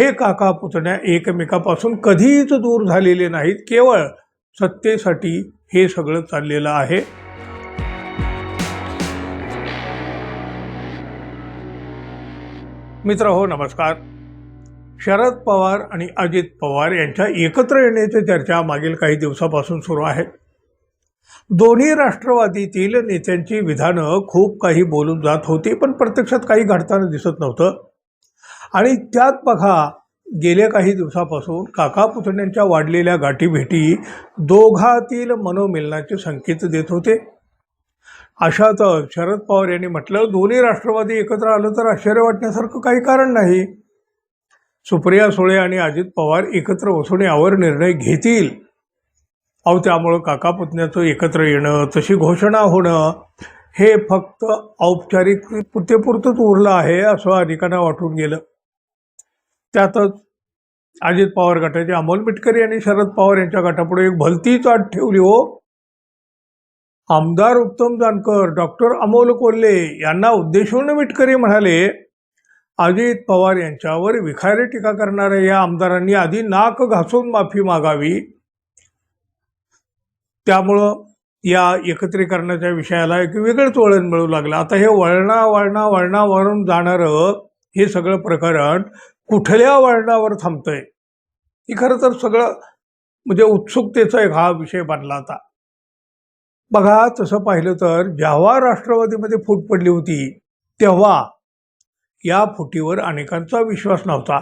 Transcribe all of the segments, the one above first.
हे काका पुतण्या एकमेकापासून कधीच दूर झालेले नाहीत. केवळ सत्तेसाठी हे सगळं चाललेलं आहे. मित्र हो नमस्कार. शरद पवार आणि अजित पवार यांच्या एकत्र येण्याची चर्चा मागील काही दिवसापासून सुरू आहे. दोन्ही राष्ट्रवादीतील नेत्यांची विधानं खूप काही बोलून जात होती पण प्रत्यक्षात काही घडताना दिसत नव्हतं. आणि त्यात बघा गेल्या काही दिवसापासून काका पुतण्यांच्या वाढलेल्या गाठीभेटी दोघातील मनोमिलनाचे संकेत देत होते. अशातच शरद पवार यांनी म्हटलं दोन्ही राष्ट्रवादी एकत्र आलं तर आश्चर्य वाटण्यासारखं काही कारण नाही. सुप्रिया सुळे आणि अजित पवार एकत्र बसून यावर निर्णय घेतील. अहो त्यामुळं काका पुतण्याचं एकत्र येणं तशी घोषणा होणं हे फक्त औपचारिक पुरतेपुरतंच उरलं आहे असं अनेकांना वाटून गेलं. त्यातच अजित पवार गटाचे अमोल मिटकरी आणि शरद पवार यांच्या गटापुढे एक भलतीच अट ठेवली हो. आमदार उत्तम जानकर डॉक्टर अमोल कोल्हे यांना उद्देशून मिटकरी म्हणाले अजित पवार यांच्यावर विखारी टीका करणाऱ्या या आमदारांनी आधी नाक घासून माफी मागावी. त्यामुळं या एकत्रीकरणाच्या विषयाला एक वेगळंच वळण मिळू लागलं. आता हे वळणा वळणा वळणावरून जाणारं हे सगळं प्रकरण कुठल्या वळणावर थांबतंय? ही खरं तर सगळं म्हणजे उत्सुकतेचा एक हा विषय बनला होता. बघा तसं पाहिलं तर जेव्हा राष्ट्रवादीमध्ये फूट पडली होती तेव्हा या फुटीवर अनेकांचा विश्वास नव्हता.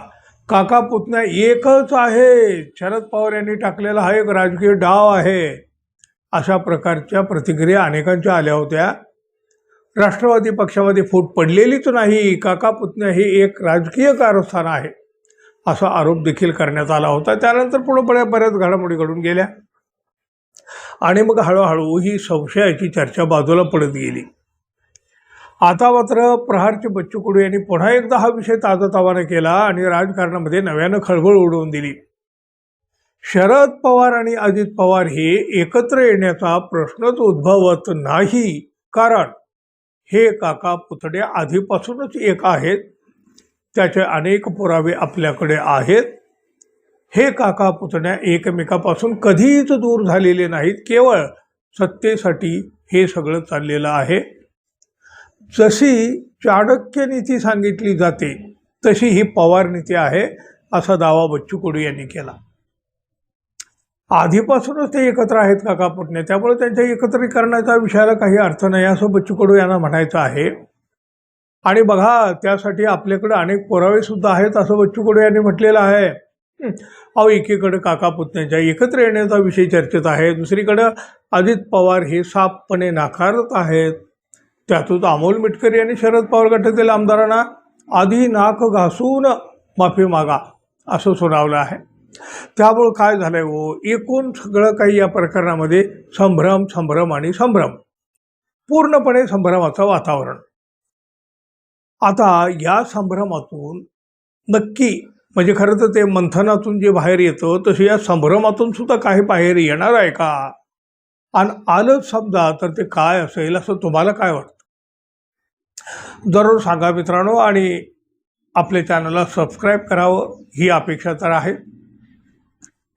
काका पुतण्या एकच आहे. शरद पवार यांनी टाकलेला हा एक राजकीय डाव आहे. अशा प्रकारच्या प्रतिक्रिया अनेकांच्या आल्या होत्या. राष्ट्रवादी पक्षामध्ये फूट पडलेलीच नाही. काका पुतण्या हे एक राजकीय कारस्थान आहे असा आरोप देखील करण्यात आला होता. त्यानंतर पुढे बऱ्या बऱ्याच घडामोडी घडून गेल्या. आणि मग हळूहळू ही संशयाची चर्चा बाजूला पडत गेली. आता मात्र प्रहारचे बच्चू कडू यांनी पुन्हा एकदा हा विषय ताजातवाने केला आणि राजकारणामध्ये नव्यानं खळबळ उडवून दिली. शरद पवार आणि अजित पवार हे एकत्र येण्याचा प्रश्नच उद्भवत नाही. कारण हे काका पुतळे आधीपासूनच एक आहेत. त्याचे अनेक पुरावे आपल्याकडे आहेत. हे काका पुतण्या एकमेकापासून कधीच दूर झालेले नाहीत. केवळ सत्तेसाठी हे सगळं चाललेलं आहे. जशी चाणक्य नीती सांगितली जाते तशी ही पवार नीती आहे असा दावा बच्चू कडू यांनी केला. आधीपासूनच ते एकत्र आहेत काका पुटणे त्यामुळे त्यांच्या एकत्रीकरणाच्या विषयाला काही अर्थ नाही. असं बच्चू कडू यांना म्हणायचं आहे. आणि बघा त्यासाठी आपल्याकडे अनेक पुरावे सुद्धा आहेत असं बच्चू कडू यांनी म्हटलेलं आहे. अहो एकीकडे काका पुतण्याच्या एकत्र येण्याचा विषय चर्चेत आहे. दुसरीकडं अजित पवार हे साफपणे नाकारत आहेत. त्यातून अमोल मिटकरी आणि शरद पवार गटातील आमदारांना आधी नाक घासून माफी मागा असं सुनावलं आहे. त्यामुळं काय झालंय हो? एकूण सगळं काही या प्रकरणामध्ये संभ्रम संभ्रम आणि संभ्रम. पूर्णपणे संभ्रमाचं वातावरण. आता या संभ्रमातून नक्की म्हणजे खरं तर ते मंथनातून जे बाहेर येतं तसं या संभ्रमातून सुद्धा काही बाहेर येणार आहे का? आणि आलंच समजा तर ते काय असेल असं तुम्हाला काय वाटतं? जरूर सांगा मित्रांनो आणि आपल्या चॅनलला सबस्क्राईब करावं ही अपेक्षा तर आहे.